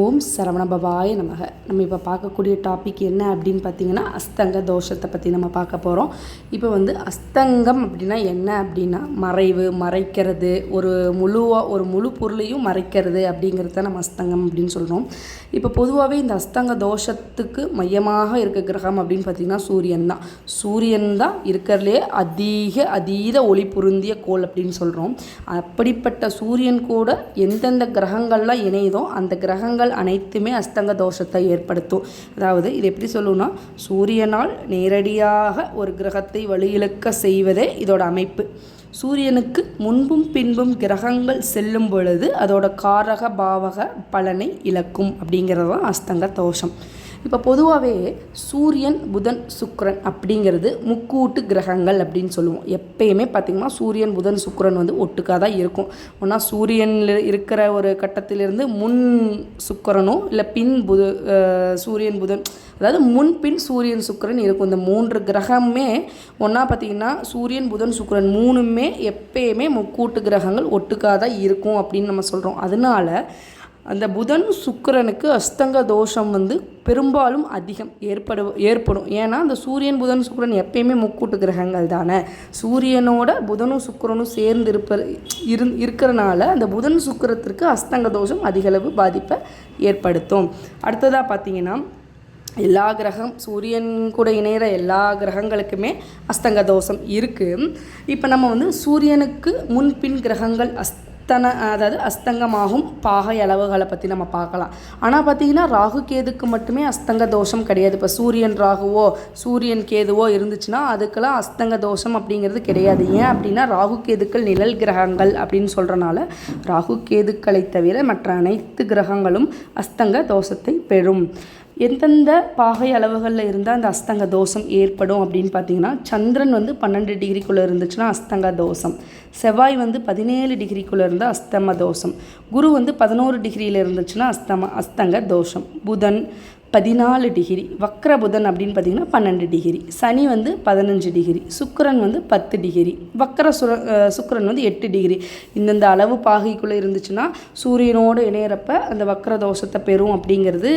ஓம் சரவணபவாய நமக. நம்ம இப்போ பார்க்கக்கூடிய டாபிக் என்ன அப்படின்னு பார்த்தீங்கன்னா அஸ்தங்க தோஷத்தை பற்றி நம்ம பார்க்க போகிறோம் இப்போ வந்து அஸ்தங்கம் அப்படின்னா என்ன அப்படின்னா மறைவு மறைக்கிறது ஒரு முழுவாக ஒரு முழு பொருளையும் மறைக்கிறது அப்படிங்கிறத நம்ம அஸ்தங்கம் அப்படின்னு சொல்கிறோம் இப்போ பொதுவாகவே இந்த அஸ்தங்க தோஷத்துக்கு மையமாக இருக்க கிரகம் அப்படின்னு பார்த்திங்கன்னா சூரியன் தான். சூரியன் தான் இருக்கிறதுலே அதிக அதீத ஒளி பொருந்திய கோள் அப்படின்னு சொல்கிறோம் அப்படிப்பட்ட சூரியன் கூட எந்தெந்த கிரகங்கள்லாம் இணையுதோ அந்த கிரகங்கள் அனைத்துமே அஸ்தங்க தோஷத்தை ஏற்படுத்தும். அதாவது இது எப்படி சொல்லணும்னா சூரியனால் நேரடியாக ஒரு கிரகத்தை வழியிழக்க செய்வதே இதோட அமைப்பு. சூரியனுக்கு முன்பும் பின்பும் கிரகங்கள் செல்லும் பொழுது அதோட காரக பாவக பலனை இழக்கும் அப்படிங்கிறது தான் அஸ்தங்க தோஷம். இப்போ பொதுவாகவே சூரியன் புதன் சுக்கிரன் அப்படிங்கிறது முக்கூட்டு கிரகங்கள் அப்படின்னு சொல்லுவோம். எப்பயுமே பார்த்திங்கன்னா சூரியன் புதன் சுக்ரன் வந்து ஒட்டுக்காக தான் இருக்கும். ஒன்றா சூரியனில் இருக்கிற ஒரு கட்டத்திலிருந்து முன் சுக்கரனும் இல்லை பின் புது சூரியன் புதன் அதாவது முன்பின் சூரியன் சுக்கிரன் இருக்கும். இந்த மூன்று கிரகமே ஒன்றா பார்த்திங்கன்னா சூரியன் புதன் சுக்கரன் மூணுமே எப்பயுமே முக்கூட்டு கிரகங்கள் ஒட்டுக்காக தான் இருக்கும் அப்படின்னு நம்ம சொல்கிறோம் அதனால அந்த புதன் சுக்கரனுக்கு அஸ்தங்க தோஷம் வந்து பெரும்பாலும் அதிகம் ஏற்படு ஏற்படும். ஏன்னா அந்த சூரியன் புதன் சுக்கரன் எப்பயுமே முக்கூட்டு கிரகங்கள் தானே. சூரியனோட புதனும் சுக்கரனும் சேர்ந்து இருப்ப இரு இருக்கிறனால அந்த புதன் சுக்கிரத்திற்கு அஸ்தங்க தோஷம் அதிகளவு பாதிப்பை ஏற்படுத்தும். அடுத்ததாக பார்த்தீங்கன்னா எல்லா கிரகம் சூரியன் கூட இணையிற எல்லா கிரகங்களுக்குமே அஸ்தங்க தோஷம் இருக்குது இப்போ நம்ம வந்து சூரியனுக்கு முன்பின் கிரகங்கள் அஸ்தன அதாவது அஸ்தங்கமாகும் பாகை அளவுகளை பற்றி நம்ம பார்க்கலாம். ஆனால் பார்த்தீங்கன்னா ராகு கேதுக்கு மட்டுமே அஸ்தங்க தோஷம் கிடையாது. இப்போ சூரியன் ராகுவோ சூரியன் கேதுவோ இருந்துச்சுன்னா அதுக்கெல்லாம் அஸ்தங்க தோஷம் அப்படிங்கிறது கிடையாது. ஏன் அப்படின்னா ராகு கேதுக்கள் நிழல் கிரகங்கள் அப்படின்னு சொல்கிறனால ராகு கேதுக்களை தவிர மற்ற அனைத்து கிரகங்களும் அஸ்தங்க தோஷத்தை பெறும். எந்தெந்த பாகை அளவுகளில் இருந்தால் அந்த அஸ்தங்க தோஷம் ஏற்படும் அப்படின்னு பார்த்தீங்கன்னா சந்திரன் வந்து பன்னெண்டு டிகிரிக்குள்ளே இருந்துச்சுன்னா அஸ்தங்க தோஷம். செவ்வாய் வந்து பதினேழு டிகிரிக்குள்ளே இருந்தால் அஸ்தம தோஷம். குரு வந்து பதினோரு டிகிரியில் இருந்துச்சுன்னா அஸ்தம அஸ்தங்க தோஷம். புதன் பதினாலு டிகிரி வக்ர புதன் அப்படின்னு பார்த்தீங்கன்னா பன்னெண்டு டிகிரி சனி வந்து பதினஞ்சு டிகிரி சுக்கரன் வந்து பத்து டிகிரி வக்ர சுர சுக்கரன் வந்து எட்டு டிகிரி. இந்தந்த அளவு பாகைக்குள்ளே இருந்துச்சுன்னா சூரியனோடு இணையிறப்ப அந்த வக்ர தோஷத்தை பெறும் அப்படிங்கிறது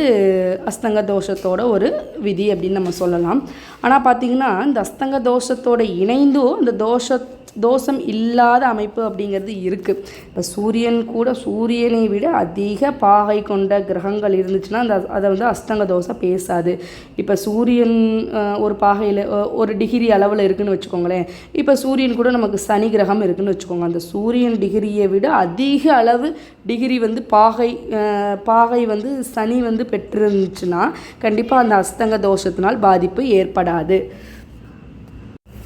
அஸ்தங்க தோஷத்தோட ஒரு விதி அப்படின்னு நம்ம சொல்லலாம். ஆனால் பார்த்தீங்கன்னா இந்த அஸ்தங்க தோஷத்தோட இணைந்தும் அந்த தோஷ தோஷம் இல்லாத அமைப்பு அப்படிங்கிறது இருக்குது இப்போ சூரியன் கூட சூரியனை விட அதிக பாகை கொண்ட கிரகங்கள் இருந்துச்சுன்னா அந்த அதை வந்து அஸ்தங்க தோஷம் பேசாது. இப்போ சூரியன் ஒரு பாகையில் ஒரு டிகிரி அளவில் இருக்குதுன்னு வச்சுக்கோங்களேன். இப்போ சூரியன் கூட நமக்கு சனி கிரகம் இருக்குதுன்னு வச்சுக்கோங்க. அந்த சூரியன் டிகிரியை விட அதிக அளவு டிகிரி வந்து பாகை பாகை வந்து சனி வந்து பெற்றிருந்துச்சுன்னா கண்டிப்பாக அந்த அஸ்தங்க தோஷத்தினால் பாதிப்பு ஏற்படாது.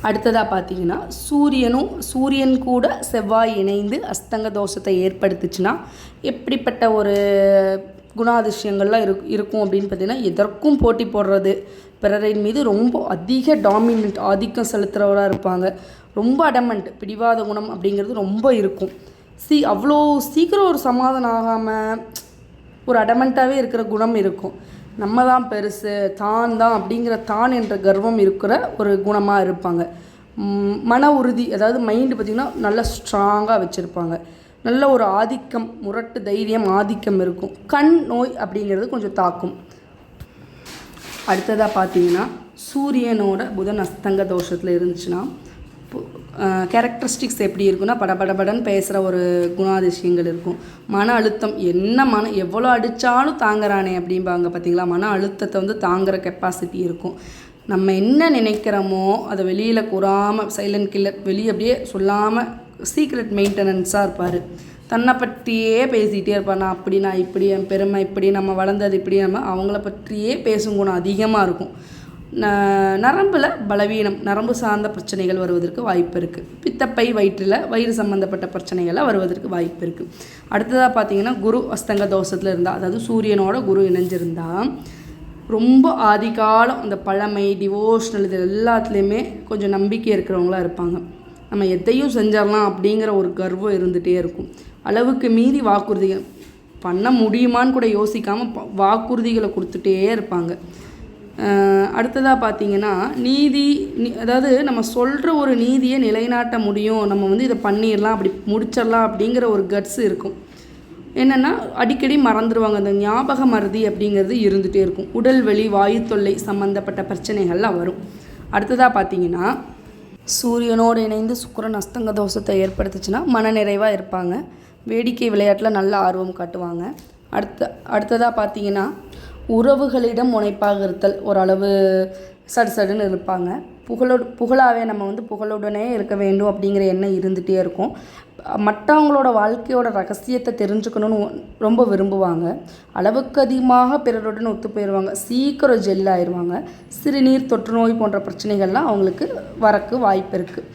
அடுத்ததாக பார்த்தீங்கன்னா சூரியனும் சூரியன் கூட செவ்வாய் இணைந்து அஸ்தங்க தோஷத்தை ஏற்படுத்துச்சுன்னா எப்படிப்பட்ட ஒரு குணாதிசயங்கள்லாம் இருக் இருக்கும் அப்படின்னு பார்த்தீங்கன்னா எதற்கும் போட்டி போடுறது. பிறரின் மீது ரொம்ப அதிக டாமினன்ட் ஆதிக்கம் செலுத்துகிறவராக இருப்பாங்க. ரொம்ப அடமெண்ட் பிடிவாத குணம் அப்படிங்கிறது ரொம்ப இருக்கும். சி அவ்வளோ சீக்கிரம் ஒரு சமாதானம் ஆகாமல் ஒரு அடமெண்ட்டாகவே இருக்கிற குணம் இருக்கும். நம்ம தான் பெருசு தான் தான் அப்படிங்கிற தான் என்ற கர்வம் இருக்கிற ஒரு குணமாக இருப்பாங்க. மன உறுதி அதாவது மைண்டு பார்த்திங்கன்னா நல்லா ஸ்ட்ராங்காக வச்சுருப்பாங்க. நல்ல ஒரு ஆதிக்கம் முரட்டு தைரியம் ஆதிக்கம் இருக்கும். கண் நோய் அப்படிங்கிறது கொஞ்சம் தாக்கும். அடுத்ததாக பார்த்தீங்கன்னா சூரியனோட புதன் அஸ்தங்க தோஷத்தில் இருந்துச்சுன்னா கேரக்டரிஸ்டிக்ஸ் எப்படி இருக்குன்னா படபடபடன்னு பேசுகிற ஒரு குணாதிசயங்கள் இருக்கும். மன அழுத்தம் என்ன மன எவ்வளோ அடித்தாலும் தாங்குறானே அப்படிம்பாங்க பார்த்தீங்களா மன அழுத்தத்தை வந்து தாங்குற கெப்பாசிட்டி இருக்கும். நம்ம என்ன நினைக்கிறோமோ அதை வெளியில் கூறாமல் சைலண்ட் கில்லர் வெளியே அப்படியே சொல்லாமல் சீக்ரெட் மெயின்டெனன்ஸாக இருப்பார். தன்னை பற்றியே பேசிகிட்டே இருப்பார். நான் அப்படி நான் இப்படி என் பெருமை இப்படி நம்ம வளர்ந்தது இப்படி நம்ம அவங்கள பற்றியே பேசும் குணம் அதிகமாக இருக்கும். நரம்பில் பலவீனம் நரம்பு சார்ந்த பிரச்சனைகள் வருவதற்கு வாய்ப்பு இருக்குது பித்தப்பை வயிற்றில் வயிறு சம்மந்தப்பட்ட பிரச்சனைகள்லாம் வருவதற்கு வாய்ப்பு இருக்குது அடுத்ததாக பார்த்தீங்கன்னா குரு அஸ்தங்க தோஷத்தில் இருந்தால் அதாவது சூரியனோட குரு இணைஞ்சிருந்தால் ரொம்ப ஆதிகாலம் அந்த பழமை டிவோஷனல் இது எல்லாத்துலேயுமே கொஞ்சம் நம்பிக்கை இருக்கிறவங்களா இருப்பாங்க. நம்ம எதையும் செஞ்சிடலாம் அப்படிங்கிற ஒரு கர்வம் இருந்துகிட்டே இருக்கும். அளவுக்கு மீறி வாக்குறுதிகள் பண்ண முடியுமான்னு கூட யோசிக்காமல் வாக்குறுதிகளை கொடுத்துட்டே இருப்பாங்க. அடுத்ததாக பார்த்தீங்கன்னா நீதி அதாவது நம்ம சொல்கிற ஒரு நீதியை நிலைநாட்ட முடியும். நம்ம வந்து இதை பண்ணிடலாம் அப்படி முடிச்சிடலாம் அப்படிங்கிற ஒரு கட்ஸ் இருக்கும். என்னென்னா அடிக்கடி மறந்துடுவாங்க அந்த ஞாபக மறதி அப்படிங்கிறது இருந்துகிட்டே இருக்கும். உடல் வலி வாயு தொல்லை சம்மந்தப்பட்ட பிரச்சனைகள்லாம் வரும். அடுத்ததாக பார்த்தீங்கன்னா சூரியனோடு இணைந்து சுக்கரன் அஸ்தங்க தோஷத்தை ஏற்படுத்துச்சுன்னா மனநிறைவாக இருப்பாங்க. வேடிக்கை விளையாட்டில் நல்ல ஆர்வம் காட்டுவாங்க. அடுத்த அடுத்ததாக பார்த்தீங்கன்னா உறவுகளிடம் முனைப்பாக இருத்தல் ஓரளவு சடுசடுன்னு இருப்பாங்க. புகழோடு புகழாவே நம்ம வந்து புகழுடனே இருக்க வேண்டும் அப்படிங்கிற எண்ணம் இருந்துகிட்டே இருக்கும். மற்றவங்களோட வாழ்க்கையோட ரகசியத்தை தெரிஞ்சுக்கணும்னு ரொம்ப விரும்புவாங்க. அளவுக்கு அதிகமாக பிறருடன் ஒத்து போயிடுவாங்க சீக்கிரம் ஜெல் ஆயிடுவாங்க சிறுநீர் தொற்று நோய் போன்ற பிரச்சனைகள்லாம் அவங்களுக்கு வரக்கு வாய்ப்பு இருக்குது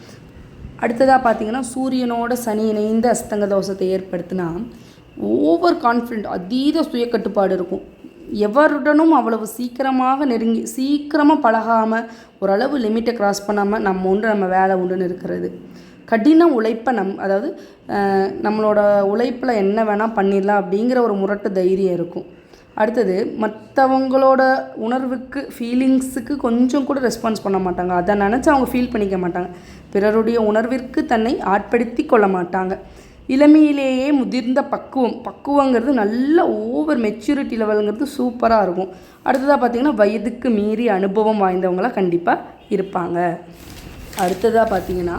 அடுத்ததாக பார்த்திங்கன்னா சூரியனோட சனி இணைந்த அஸ்தங்க தோஷத்தை ஏற்படுத்தினா ஓவர் கான்ஃபிடென்ட் அதீத சுயக்கட்டுப்பாடு இருக்கும். எவருடனும் அவ்வளவு சீக்கிரமாக நெருங்கி சீக்கிரமாக பழகாமல் ஓரளவு லிமிட்டை கிராஸ் பண்ணாமல் நம்ம உண்டு நம்ம வேலை உண்டுன்னு இருக்கிறது. கடின உழைப்பை நம் அதாவது நம்மளோட உழைப்பில் என்ன வேணால் பண்ணிடலாம் அப்படிங்கிற ஒரு முரட்டு தைரியம் இருக்கும். அடுத்தது மற்றவங்களோட உணர்வுக்கு ஃபீலிங்ஸுக்கு கொஞ்சம் கூட ரெஸ்பான்ஸ் பண்ண மாட்டாங்க. அதை நினச்சி அவங்க ஃபீல் பண்ணிக்க மாட்டாங்க. பிறருடைய உணர்விற்கு தன்னை ஆட்படுத்தி கொள்ள மாட்டாங்க. இளமையிலேயே முதிர்ந்த பக்குவம். பக்குவங்கிறது நல்ல ஓவர் மெச்சூரிட்டி லெவலுங்கிறது சூப்பராக இருக்கும். அடுத்ததாக பார்த்திங்கன்னா வயதுக்கு மீறி அனுபவம் வாய்ந்தவங்களாம் கண்டிப்பாக இருப்பாங்க. அடுத்ததாக பார்த்தீங்கன்னா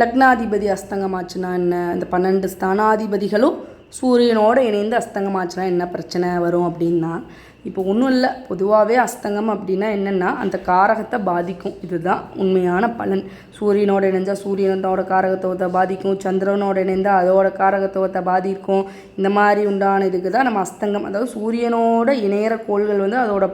லக்னாதிபதி அஸ்தங்கமாச்சுன்னா என்ன? இந்த பன்னெண்டு ஸ்தானாதிபதிகளும் சூரியனோட இணைந்து அஸ்தங்கமாச்சுன்னா என்ன பிரச்சனை வரும் அப்படின்னா இப்போ ஒன்றும் இல்லை. பொதுவாகவே அஸ்தங்கம் அப்படின்னா என்னென்னா அந்த காரகத்தை பாதிக்கும். இதுதான் உண்மையான பலன். சூரியனோட இணைஞ்சால் சூரியனோட காரகத்துவத்தை பாதிக்கும். சந்திரனோட இணைந்தால் அதோட காரகத்துவத்தை பாதிக்கும். இந்த மாதிரி உண்டான இதுக்கு தான் நம்ம அஸ்தங்கம். அதாவது சூரியனோட இணையிற கோள்கள் வந்து அதோட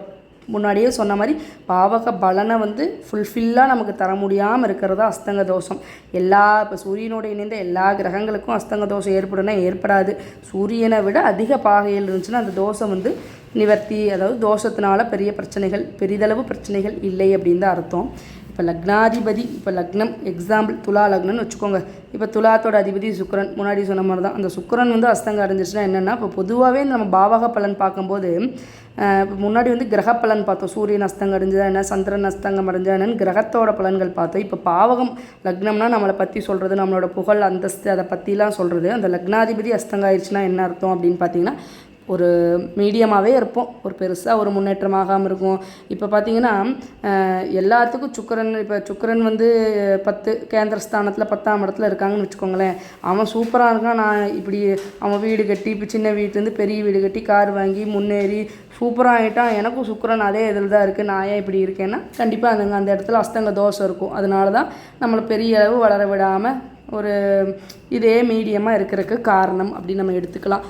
முன்னாடியே சொன்ன மாதிரி பாவக பலனை வந்து ஃபுல்ஃபில்லாக நமக்கு தர முடியாமல் இருக்கிறது தான் அஸ்தங்க தோஷம். எல்லா இப்போ சூரியனோட இணைந்த எல்லா கிரகங்களுக்கும் அஸ்தங்க தோஷம் ஏற்படும்னா ஏற்படாது. சூரியனை விட அதிக பாகையில் இருந்துச்சுன்னா அந்த தோஷம் வந்து நிவர்த்தி அதாவது தோஷத்தினால பெரிய பிரச்சனைகள் பெரிதளவு பிரச்சனைகள் இல்லை அப்படின்னு தான் அர்த்தம். இப்போ லக்னாதிபதி இப்போ லக்னம் எக்ஸாம்பிள் துலா லக்னம்னு வச்சுக்கோங்க. இப்போ துலாத்தோட அதிபதி சுக்கரன் முன்னாடி சொன்ன மாதிரி தான் அந்த சுக்கரன் வந்து அஸ்தங்க அடைஞ்சிச்சுன்னா என்னென்னா இப்போ பொதுவாகவே நம்ம பாவக பலன் பார்க்கும்போது இப்போ முன்னாடி வந்து கிரக பலன் பார்த்தோம். சூரியன் அஸ்தங்கம் அடைஞ்சதா என்ன சந்திரன் அஸ்தங்கம் அடைஞ்சா என்னன்னு கிரகத்தோட பலன்கள் பார்த்தோம். இப்போ பாவகம் லக்னம்னா நம்மளை பற்றி சொல்கிறது நம்மளோட புகழ் அந்தஸ்து அதை பற்றிலாம் சொல்கிறது அந்த லக்னாதிபதி அஸ்தங்கம் ஆயிடுச்சுன்னா என்ன அர்த்தம் அப்படின்னு பார்த்தீங்கன்னா ஒரு மீடியமாகவே இருப்போம். ஒரு பெருசாக ஒரு முன்னேற்றமாகாமல் இருக்கும். இப்போ பார்த்தீங்கன்னா எல்லாத்துக்கும் சுக்கரன் இப்போ சுக்கரன் வந்து பத்து கேந்திர ஸ்தானத்தில் பத்தாம் இடத்துல இருக்காங்கன்னு வச்சுக்கோங்களேன். அவன் சூப்பராக இருக்கான். நான் இப்படி அவன் வீடு கட்டி இப்போ சின்ன வீட்டிலேருந்து பெரிய வீடு கட்டி கார் வாங்கி முன்னேறி சூப்பராக ஆகிட்டான் எனக்கும் சுக்கரன் அதே இதில் தான் இருக்குது நான் ஏன் இப்படி இருக்கேன்னா கண்டிப்பாக அந்த அந்த இடத்துல அஸ்தங்க தோஷம் இருக்கும். அதனால தான் நம்மளை பெரிய அளவு வளர விடாமல் ஒரு இதே மீடியமாக இருக்கிறதுக்கு காரணம் அப்படின்னு நம்ம எடுத்துக்கலாம்.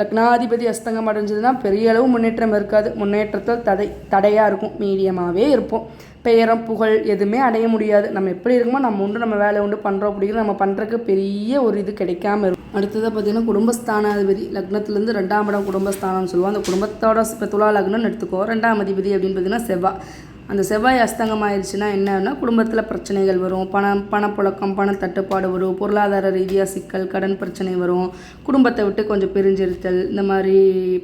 லக்னாதிபதி அஸ்தங்கம் அடைஞ்சதுன்னா பெரிய அளவு முன்னேற்றம் இருக்காது. முன்னேற்றத்தில் தடை தடையாக இருக்கும். மீடியமாகவே இருப்போம். பெயரம் புகழ் எதுவுமே அடைய முடியாது. நம்ம எப்படி இருக்குமோ நம்ம உண்டு நம்ம வேலை உண்டு பண்ணுறோம் அப்படிங்கிறது நம்ம பண்ணுறதுக்கு பெரிய ஒரு இது கிடைக்காம இருக்கும். அடுத்ததாக பார்த்தீங்கன்னா குடும்பஸ்தானாதிபதி. லக்னத்துலேருந்து ரெண்டாம் இடம் குடும்பஸ்தானம்னு சொல்லுவோம். அந்த குடும்பத்தோட இப்போ துலா லக்னம்னு எடுத்துக்கோ. ரெண்டாம் அதிபதி அப்படின்னு பார்த்தீங்கன்னா செவ்வாய் அந்த செவ்வாய் அஸ்தங்கம் ஆயிடுச்சுன்னா என்னன்னா குடும்பத்தில் பிரச்சனைகள் வரும் பணம் பணப்புழக்கம் பண தட்டுப்பாடு வரும் பொருளாதார ரீதியாக சிக்கல் கடன் பிரச்சனை வரும் குடும்பத்தை விட்டு கொஞ்சம் பிரிஞ்சிருத்தல் இந்த மாதிரி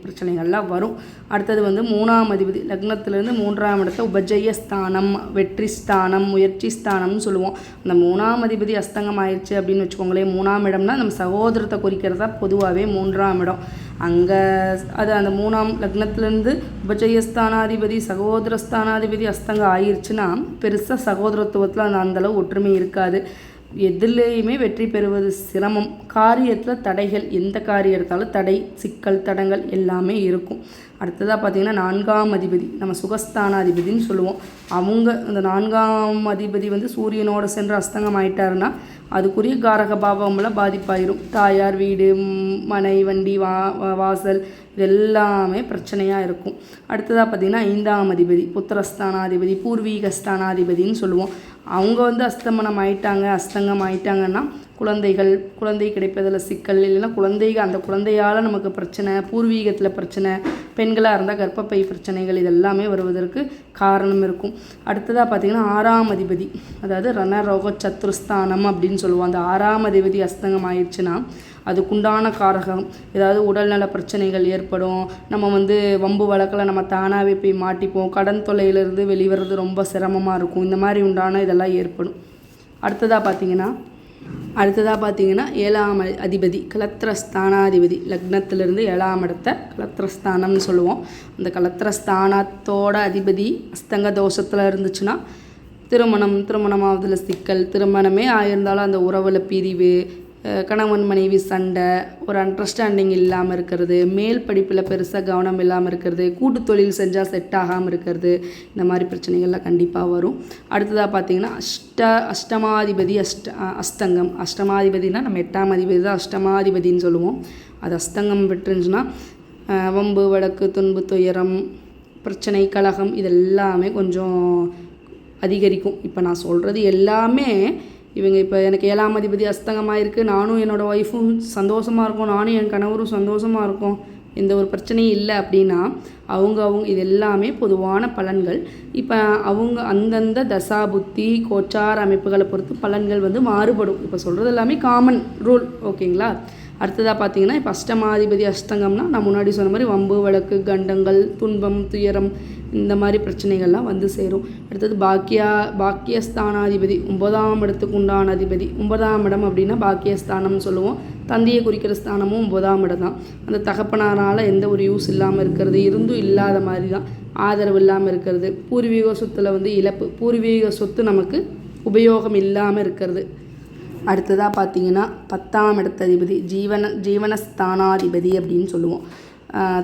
பிரச்சனைகள்லாம் வரும். அடுத்தது வந்து மூணாம் அதிபதி லக்னத்திலேருந்து மூன்றாம் இடத்த உபஜய ஸ்தானம் வெற்றி ஸ்தானம் முயற்சி ஸ்தானம்னு சொல்லுவோம். அந்த மூணாம் அதிபதி அஸ்தங்கம் ஆயிடுச்சு அப்படின்னு வச்சுக்கோங்களேன் மூணாம் இடம்னா நம்ம சகோதரத்தை குறிக்கிறதா பொதுவாகவே மூன்றாம் இடம். அங்கே அது அந்த மூணாம் லக்னத்துலேருந்து உபஜயஸ்தானாதிபதி சகோதரஸ்தானாதிபதி அஸ்தங்கம் ஆயிடுச்சுன்னா பெருசாக சகோதரத்துவத்தில் அந்த அந்தளவு ஒற்றுமை இருக்காது. எதுலேயுமே வெற்றி பெறுவது சிரமம். காரியத்தில் தடைகள் எந்த காரியம் எடுத்தாலும் தடை சிக்கல் தடங்கள் எல்லாமே இருக்கும். அடுத்ததாக பார்த்திங்கன்னா நான்காம் அதிபதி நம்ம சுகஸ்தானாதிபதின்னு சொல்லுவோம். அவங்க அந்த நான்காம் அதிபதி வந்து சூரியனோடு சென்று அஸ்தங்கம் ஆயிட்டாருன்னா அதுக்குரிய காரக பாவம்லாம் பாதிப்பாயிரும். தாயார் வீடு மனை வண்டி வா- வாசல் இது எல்லாமே பிரச்சனையாக இருக்கும். அடுத்ததாக பார்த்திங்கன்னா ஐந்தாம் அதிபதி புத்திரஸ்தானாதிபதி பூர்வீகஸ்தானாதிபதின்னு சொல்லுவோம். அவங்க வந்து அஸ்தமனம் ஆயிட்டாங்க அஸ்தங்கம் ஆயிட்டாங்கன்னா குழந்தைகள் குழந்தை கிடைப்பதில் சிக்கல் இல்லைன்னா குழந்தைகள் அந்த குழந்தையால் நமக்கு பிரச்சனை பூர்வீகத்தில் பிரச்சனை பெண்களாக இருந்தால் கர்ப்பப்பை பிரச்சனைகள் இதெல்லாமே வருவதற்கு காரணம் இருக்கும். அடுத்ததாக பார்த்திங்கன்னா ஆறாம் அதிபதி அதாவது ரணரோக சத்துருஸ்தானம் அப்படின்னு சொல்லுவோம். அந்த ஆறாம் அதிபதி அஸ்தங்கம் ஆயிடுச்சுன்னா அதுக்குண்டான காரகம். ஏதாவது உடல்நல பிரச்சனைகள் ஏற்படும். நம்ம வந்து வம்பு வழக்கில் நம்ம தானாகவே போய் மாட்டிப்போம். கடன் தொல்லையிலேருந்து வெளிவரது ரொம்ப சிரமமாக இருக்கும். இந்த மாதிரி உண்டான இதெல்லாம் ஏற்படும். அடுத்ததாக பார்த்தீங்கன்னா அடுத்ததாக பார்த்தீங்கன்னா ஏழாம் அதிபதி கலத்திரஸ்தானாதிபதி. லக்னத்திலிருந்து ஏழாம் இடத்த கலத்திரஸ்தானம்னு சொல்லுவோம். அந்த கலத்திரஸ்தானத்தோட அதிபதி அஸ்தங்க தோஷத்தில் இருந்துச்சுன்னா திருமணம் திருமணமாவதில் சிக்கல். திருமணமே ஆயிருந்தாலும் அந்த உறவில் பிரிவு கணவன் மனைவி சண்டை ஒரு அண்டர்ஸ்டாண்டிங் இல்லாமல் இருக்கிறது மேல் படிப்பில் பெருசாக கவனம் இல்லாமல் இருக்கிறது கூட்டு தொழில் செஞ்சால் செட் ஆகாமல் இருக்கிறது இந்த மாதிரி பிரச்சனைகள்லாம் கண்டிப்பாக வரும். அடுத்ததாக பார்த்தீங்கன்னா அஷ்ட அஷ்டமாதிபதி அஷ்ட அஸ்தங்கம். அஷ்டமாதிபதினா நம்ம எட்டாம் அதிபதி தான் அஷ்டமாதிபதின்னு சொல்லுவோம். அது அஸ்தங்கம் விட்டுருந்துச்சுன்னா வம்பு வழக்கு துன்பு துயரம் பிரச்சனை கழகம் இதெல்லாமே கொஞ்சம் அதிகரிக்கும். இப்போ நான் சொல்கிறது எல்லாமே இவங்க இப்போ எனக்கு ஏழாம் அதிபதி அஸ்தங்கமாக இருக்குது நானும் என்னோடய ஒய்ஃபும் சந்தோஷமாக இருக்கோம். நானும் என் கணவரும் சந்தோஷமாக இருக்கோம். எந்த ஒரு பிரச்சனையும் இல்லை அப்படின்னா அவங்க அவங்க இது எல்லாமே பொதுவான பலன்கள். இப்போ அவங்க அந்தந்த தசா புத்தி கோச்சார அமைப்புகளை பொறுத்து பலன்கள் வந்து மாறுபடும். இப்போ சொல்கிறது எல்லாமே காமன் ரூல் ஓகேங்களா? அடுத்ததாக பார்த்தீங்கன்னா இப்போ அஷ்டமாதிபதி அஷ்டங்கம்னா நான் முன்னாடி சொன்ன மாதிரி வம்பு வழக்கு கண்டங்கள் துன்பம் துயரம் இந்த மாதிரி பிரச்சனைகள்லாம் வந்து சேரும். அடுத்தது பாக்கியா பாக்கியஸ்தானாதிபதி ஒன்பதாம் இடத்துக்கு உண்டான அதிபதி ஒன்பதாம் இடம் அப்படின்னா பாக்கியஸ்தானம்னு சொல்லுவோம். தந்தையை குறிக்கிற ஸ்தானமும் ஒன்பதாம் இடம் தான் அந்த தகப்பனாரால் எந்த ஒரு யூஸ் இல்லாமல் இருக்கிறது இருந்தும் இல்லாத மாதிரி தான் ஆதரவு இல்லாமல் இருக்கிறது. பூர்வீக சொத்தில் வந்து இழப்பு பூர்வீக சொத்து நமக்கு உபயோகம் இல்லாமல் இருக்கிறது. அடுத்ததாக பார்த்தீங்கன்னா பத்தாம் இடத்ததிபதி ஜீவன ஜீவனஸ்தானாதிபதி அப்படின்னு சொல்லுவோம்.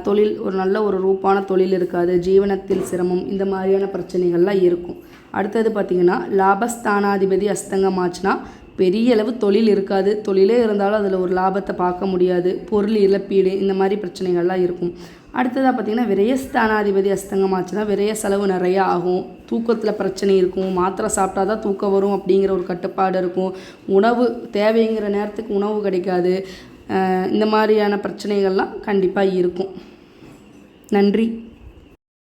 தொழில் ஒரு நல்ல ஒரு ரூப்பான தொழில் இருக்காது ஜீவனத்தில் சிரமம் இந்த மாதிரியான பிரச்சனைகள்லாம் இருக்கும். அடுத்தது பார்த்தீங்கன்னா லாபஸ்தானாதிபதி அஸ்தங்கமாச்சுன்னா பெரிய அளவு தொழில் இருக்காது. தொழிலே இருந்தாலும் அதில் ஒரு லாபத்தை பார்க்க முடியாது. பொருள் இழப்பீடு இந்த மாதிரி பிரச்சனைகள்லாம் இருக்கும். அடுத்ததாக பார்த்தீங்கன்னா விரயஸ்தானாதிபதி அஸ்தங்கமாச்சுன்னா விரய செலவு நிறையா ஆகும். தூக்கத்தில் பிரச்சனை இருக்கும். மாத்திரை சாப்பிட்டா தான் தூக்கம் வரும் அப்படிங்கிற ஒரு கட்டுப்பாடு இருக்கும். உணவு தேவைங்கிற நேரத்துக்கு உணவு கிடைக்காது. இந்த மாதிரியான பிரச்சனைகள்லாம் கண்டிப்பாக இருக்கும். நன்றி.